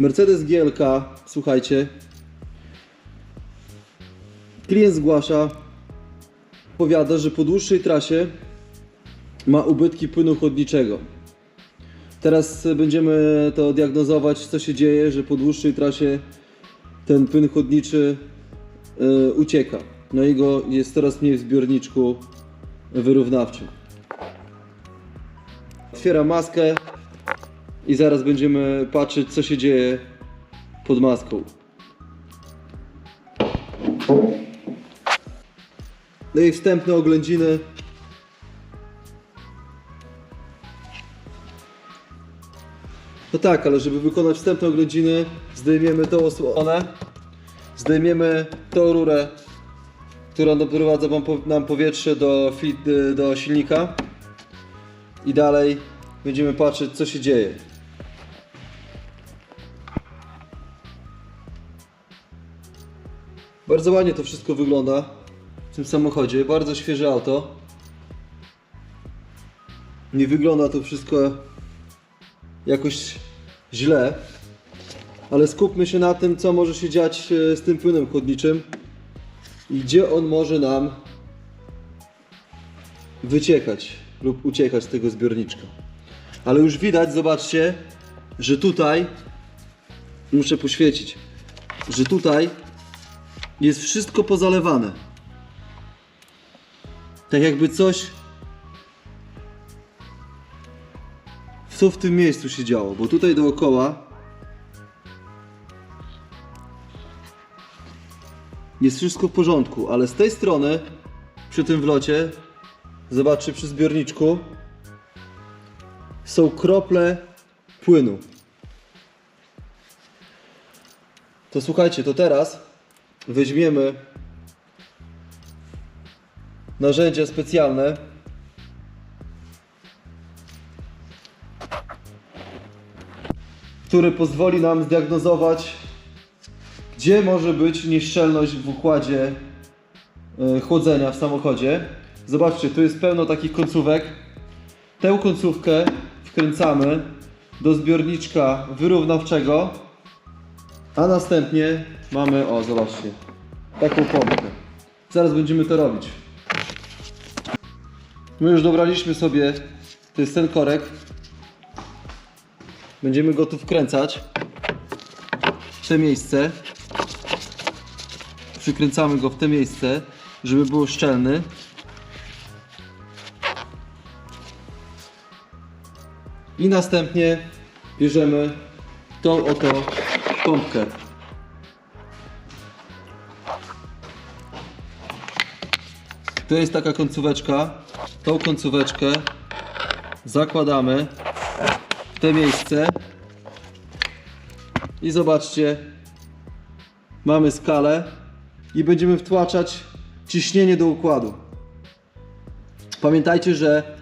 Mercedes GLK, słuchajcie. Klient zgłasza, powiada, że po dłuższej trasie ma ubytki płynu chłodniczego. Teraz będziemy to diagnozować, co się dzieje, że po dłuższej trasie ten płyn chłodniczy y, ucieka. No i go jest coraz mniej w zbiorniczku wyrównawczym. Otwieram maskę i zaraz będziemy patrzeć, co się dzieje pod maską. No i wstępne oględziny. No tak, ale żeby wykonać wstępne oględziny, zdejmiemy tą osłonę, zdejmiemy tą rurę, która doprowadza nam powietrze do, do silnika i dalej będziemy patrzeć, co się dzieje. Bardzo ładnie to wszystko wygląda w tym samochodzie. Bardzo świeże auto. Nie wygląda to wszystko jakoś źle, ale skupmy się na tym, co może się dziać e, z tym płynem chłodniczym i gdzie on może nam wyciekać lub uciekać z tego zbiorniczka. Ale już widać, zobaczcie, że tutaj muszę poświecić, że tutaj jest wszystko pozalewane. Tak jakby coś co w tym miejscu się działo, bo tutaj dookoła jest wszystko w porządku, ale z tej strony przy tym wlocie zobaczcie przy zbiorniczku są krople płynu. To słuchajcie, to teraz weźmiemy narzędzia specjalne który pozwoli nam zdiagnozować, gdzie może być nieszczelność w układzie e, chłodzenia w samochodzie. Zobaczcie, tu jest pełno takich końcówek. Tę końcówkę wkręcamy do zbiorniczka wyrównawczego, a następnie mamy, o zobaczcie, taką pompkę. Zaraz będziemy to robić. My już dobraliśmy sobie, to jest ten korek, Będziemy go tu wkręcać w te miejsce. Przykręcamy go w te miejsce, żeby było szczelny. I następnie bierzemy tą oto pompkę. To jest taka końcóweczka. Tą końcóweczkę zakładamy w te miejsce. I zobaczcie mamy skalę i będziemy wtłaczać ciśnienie do układu. Pamiętajcie, że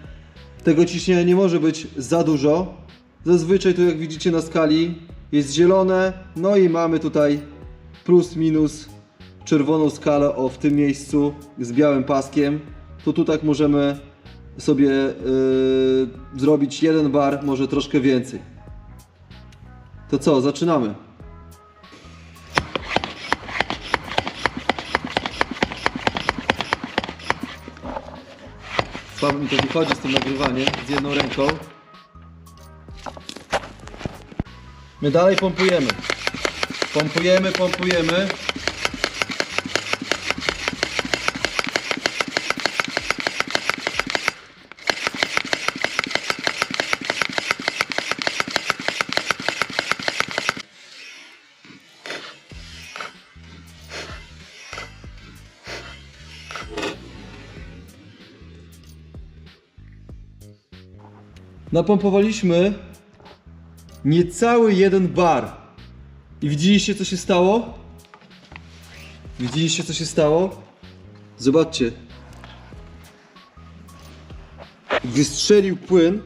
tego ciśnienia nie może być za dużo. Zazwyczaj tu jak widzicie na skali jest zielone no i mamy tutaj plus minus czerwoną skalę o w tym miejscu z białym paskiem to tu tak możemy sobie yy, zrobić jeden bar, może troszkę więcej. To co, zaczynamy. Słabo mi to wychodzi z tym nagrywaniem, z jedną ręką. My dalej pompujemy. Pompujemy, pompujemy. Napompowaliśmy niecały jeden bar. I widzieliście co się stało? Widzieliście co się stało? Zobaczcie. Wystrzelił płyn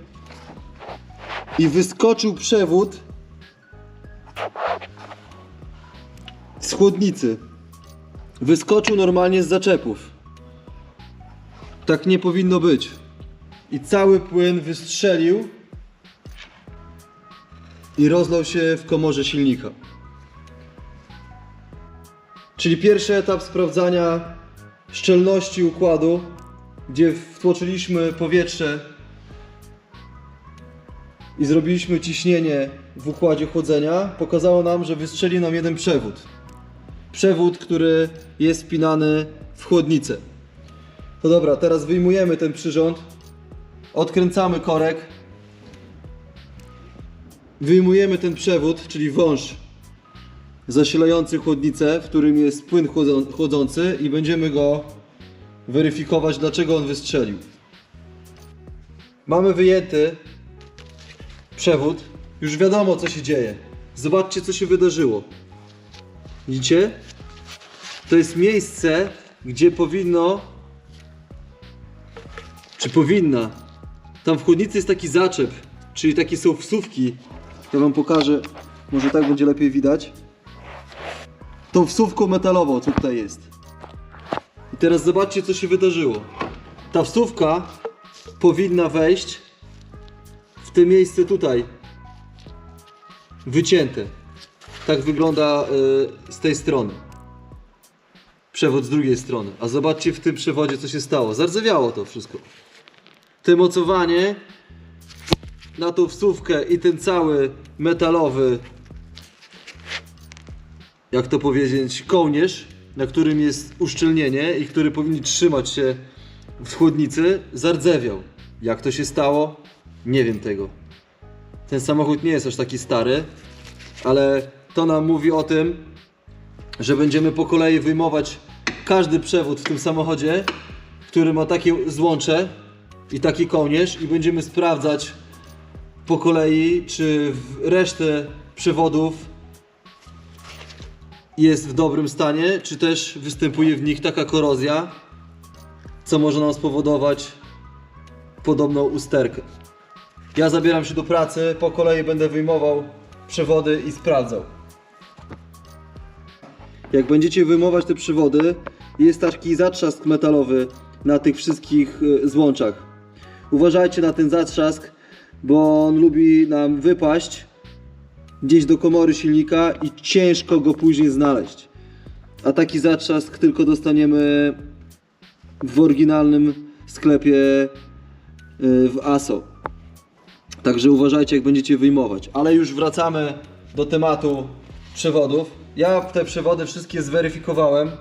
i wyskoczył przewód z chłodnicy. Wyskoczył normalnie z zaczepów. Tak nie powinno być. I cały płyn wystrzelił i rozlał się w komorze silnika. Czyli pierwszy etap sprawdzania szczelności układu, gdzie wtłoczyliśmy powietrze i zrobiliśmy ciśnienie w układzie chłodzenia, pokazało nam, że wystrzeli nam jeden przewód. Przewód, który jest wpinany w chłodnicę. To dobra, teraz wyjmujemy ten przyrząd, odkręcamy korek, wyjmujemy ten przewód, czyli wąż zasilający chłodnicę, w którym jest płyn chłodzą- chłodzący i będziemy go weryfikować, dlaczego on wystrzelił. Mamy wyjęty przewód, już wiadomo co się dzieje. Zobaczcie co się wydarzyło. Widzicie? To jest miejsce, gdzie powinno czy powinna. Tam w chłodnicy jest taki zaczep, czyli takie są wsówki. Ja wam pokażę, może tak będzie lepiej widać. Tą wsówką metalową, co tutaj jest. I teraz zobaczcie, co się wydarzyło. Ta wsówka powinna wejść w te miejsce tutaj. Wycięte. Tak wygląda y, z tej strony. Przewód z drugiej strony. A zobaczcie w tym przewodzie, co się stało. Zardzewiało to wszystko. Te mocowanie na tą wsówkę i ten cały metalowy jak to powiedzieć, kołnierz, na którym jest uszczelnienie i który powinien trzymać się w chłodnicy, zardzewiał. Jak to się stało? Nie wiem tego. Ten samochód nie jest aż taki stary, ale to nam mówi o tym, że będziemy po kolei wyjmować każdy przewód w tym samochodzie, który ma takie złącze i taki kołnierz i będziemy sprawdzać po kolei, czy resztę przewodów jest w dobrym stanie, czy też występuje w nich taka korozja, co może nam spowodować podobną usterkę. Ja zabieram się do pracy, po kolei będę wyjmował przewody i sprawdzał. Jak będziecie wyjmować te przewody, jest taki zatrzask metalowy na tych wszystkich y, złączach. Uważajcie na ten zatrzask, bo on lubi nam wypaść gdzieś do komory silnika i ciężko go później znaleźć. A taki zatrzask tylko dostaniemy w oryginalnym sklepie y, w ASO. Także uważajcie, jak będziecie wyjmować. Ale już wracamy do tematu przewodów. Ja te przewody wszystkie zweryfikowałem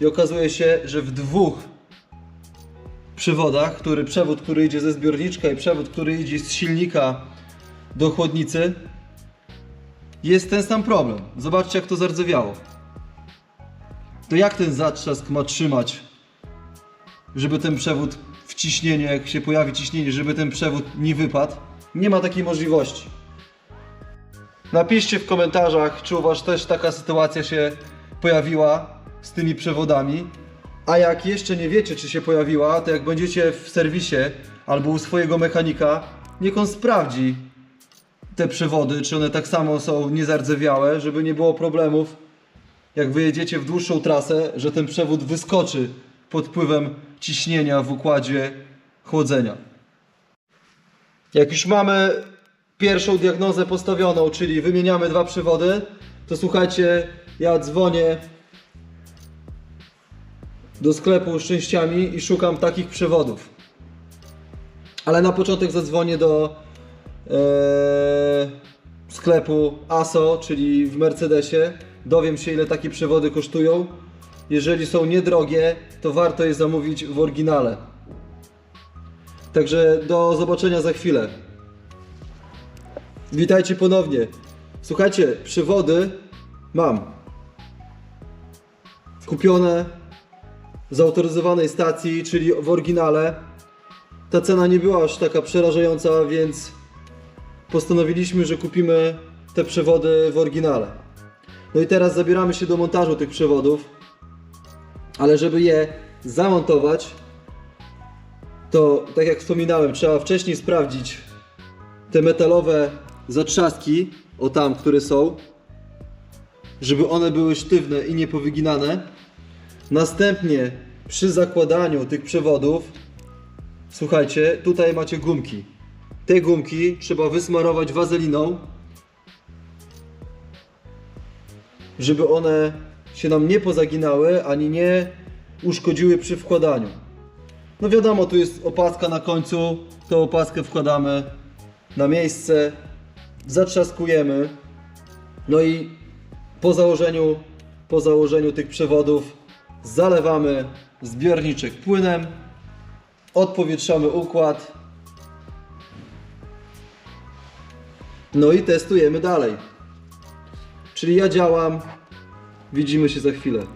i okazuje się, że w dwóch przewodach, który przewód, który idzie ze zbiorniczka i przewód, który idzie z silnika do chłodnicy, jest ten sam problem. Zobaczcie, jak to zardzewiało. To jak ten zatrzask ma trzymać, żeby ten przewód w ciśnienie, jak się pojawi ciśnienie, żeby ten przewód nie wypadł? Nie ma takiej możliwości. Napiszcie w komentarzach, czy u Was też taka sytuacja się pojawiła z tymi przewodami. A jak jeszcze nie wiecie, czy się pojawiła, to jak będziecie w serwisie albo u swojego mechanika, niech on sprawdzi te przewody, czy one tak samo są niezardzewiałe, żeby nie było problemów, jak wyjedziecie w dłuższą trasę, że ten przewód wyskoczy pod wpływem ciśnienia w układzie chłodzenia. Jak już mamy pierwszą diagnozę postawioną, czyli wymieniamy dwa przewody, to słuchajcie, ja dzwonię do sklepu z częściami i szukam takich przewodów. Ale na początek zadzwonię do e, sklepu ASO, czyli w Mercedesie. Dowiem się, ile takie przewody kosztują. Jeżeli są niedrogie, to warto je zamówić w oryginale. Także do zobaczenia za chwilę. Witajcie ponownie. Słuchajcie, przewody mam. Kupione z autoryzowanej stacji, czyli w oryginale. Ta cena nie była aż taka przerażająca, więc postanowiliśmy, że kupimy te przewody w oryginale. No i teraz zabieramy się do montażu tych przewodów, ale żeby je zamontować, to tak jak wspominałem, trzeba wcześniej sprawdzić te metalowe zatrzaski, o tam, które są, żeby one były sztywne i niepowyginane. Następnie przy zakładaniu tych przewodów, słuchajcie, tutaj macie gumki. Te gumki trzeba wysmarować wazeliną żeby one się nam nie pozaginały, ani nie uszkodziły przy wkładaniu. No wiadomo, tu jest opaska na końcu, tą opaskę wkładamy na miejsce, zatrzaskujemy, no i po założeniu, po założeniu tych przewodów zalewamy zbiorniczek płynem, odpowietrzamy układ, no i testujemy dalej. Czyli ja działam, widzimy się za chwilę.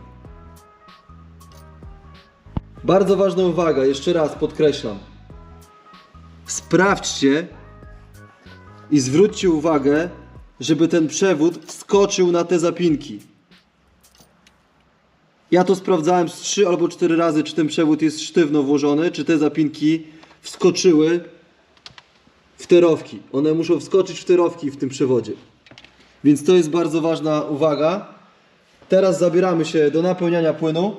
Bardzo ważna uwaga, jeszcze raz podkreślam. Sprawdźcie i zwróćcie uwagę, żeby ten przewód wskoczył na te zapinki. Ja to sprawdzałem z 3 albo 4 razy, czy ten przewód jest sztywno włożony, czy te zapinki wskoczyły w te rowki. One muszą wskoczyć w te rowki w tym przewodzie. Więc to jest bardzo ważna uwaga. Teraz zabieramy się do napełniania płynu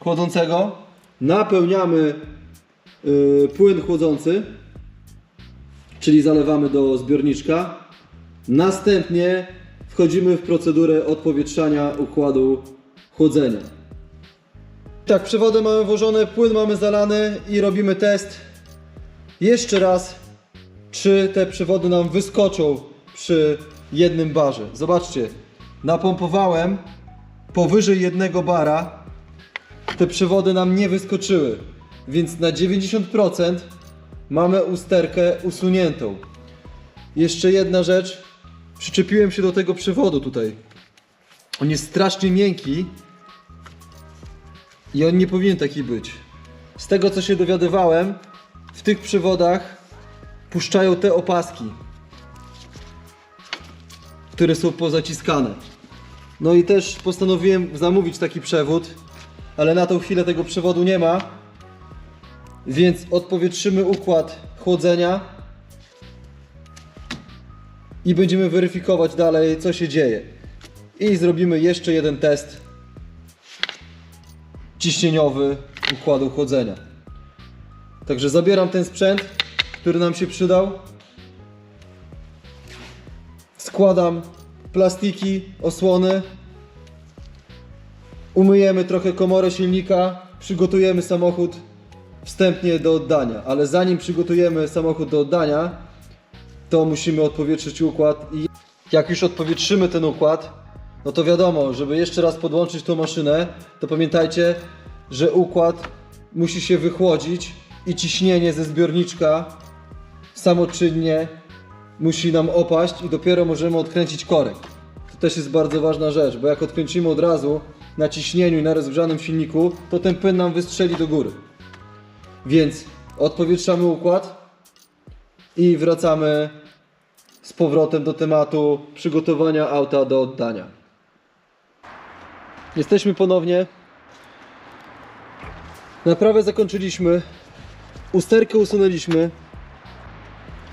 chłodzącego. Napełniamy y, płyn chłodzący, czyli zalewamy do zbiorniczka. Następnie wchodzimy w procedurę odpowietrzania układu chłodzenia. Tak, przewody mamy włożone, płyn mamy zalany i robimy test. Jeszcze raz, czy te przewody nam wyskoczą przy jednym barze. Zobaczcie, napompowałem powyżej jednego bara, te przewody nam nie wyskoczyły, więc na 90% mamy usterkę usuniętą. Jeszcze jedna rzecz, przyczepiłem się do tego przewodu tutaj. On jest strasznie miękki i on nie powinien taki być. Z tego co się dowiadywałem, w tych przewodach puszczają te opaski, które są pozaciskane. No i też postanowiłem zamówić taki przewód, ale na tą chwilę tego przewodu nie ma, więc odpowietrzymy układ chłodzenia i będziemy weryfikować dalej, co się dzieje. I zrobimy jeszcze jeden test ciśnieniowy układu chłodzenia. Także zabieram ten sprzęt, który nam się przydał. Składam plastiki, osłony. Umyjemy trochę komorę silnika, przygotujemy samochód wstępnie do oddania. Ale zanim przygotujemy samochód do oddania, to musimy odpowietrzyć układ i jak już odpowietrzymy ten układ, no to wiadomo, żeby jeszcze raz podłączyć tą maszynę, to pamiętajcie, że układ musi się wychłodzić i ciśnienie ze zbiorniczka samoczynnie musi nam opaść i dopiero możemy odkręcić korek. To też jest bardzo ważna rzecz, bo jak odkręcimy od razu na ciśnieniu i na rozgrzanym silniku, to ten płyn nam wystrzeli do góry. Więc odpowietrzamy układ i wracamy z powrotem do tematu przygotowania auta do oddania. Jesteśmy ponownie. Naprawę zakończyliśmy. Usterkę usunęliśmy.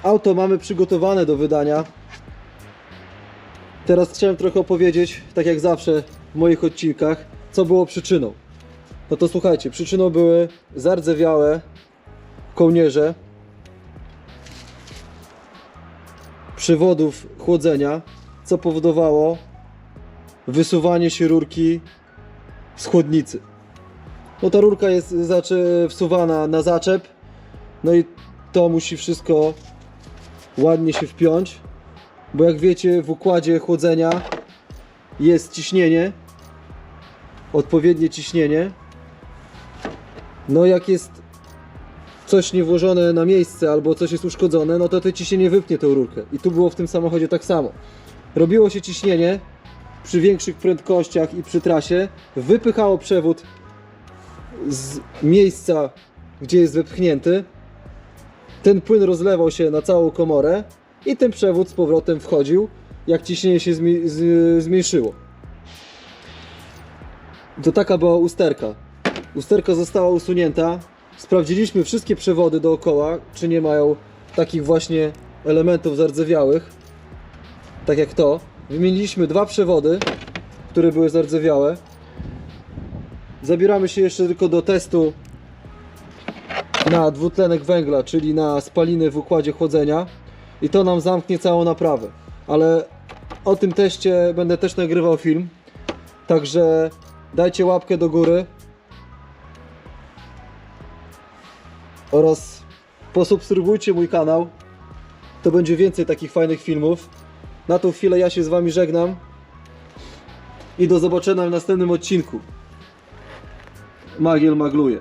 Auto mamy przygotowane do wydania. Teraz chciałem trochę opowiedzieć, tak jak zawsze w moich odcinkach, co było przyczyną. No to słuchajcie, przyczyną były zardzewiałe kołnierze przewodów chłodzenia, co powodowało wysuwanie się rurki z chłodnicy. No ta rurka jest zacze- wsuwana na zaczep, no i to musi wszystko ładnie się wpiąć, bo jak wiecie w układzie chłodzenia jest ciśnienie, odpowiednie ciśnienie. No jak jest coś nie włożone na miejsce albo coś jest uszkodzone, no to to ciśnienie wypnie tą rurkę. I tu było w tym samochodzie tak samo. Robiło się ciśnienie przy większych prędkościach i przy trasie, wypychało przewód z miejsca, gdzie jest wepchnięty. Ten płyn rozlewał się na całą komorę i ten przewód z powrotem wchodził, jak ciśnienie się zmniejszyło. To taka była usterka. Usterka została usunięta. Sprawdziliśmy wszystkie przewody dookoła, czy nie mają takich właśnie elementów zardzewiałych, tak jak to. Wymieniliśmy dwa przewody, które były zardzewiałe. Zabieramy się jeszcze tylko do testu na dwutlenek węgla, czyli na spaliny w układzie chłodzenia i to nam zamknie całą naprawę. Ale o tym teście będę też nagrywał film. Także dajcie łapkę do góry. Oraz posubskrybujcie mój kanał. To będzie więcej takich fajnych filmów. Na tą chwilę ja się z wami żegnam. I do zobaczenia w następnym odcinku. Magiel magluje.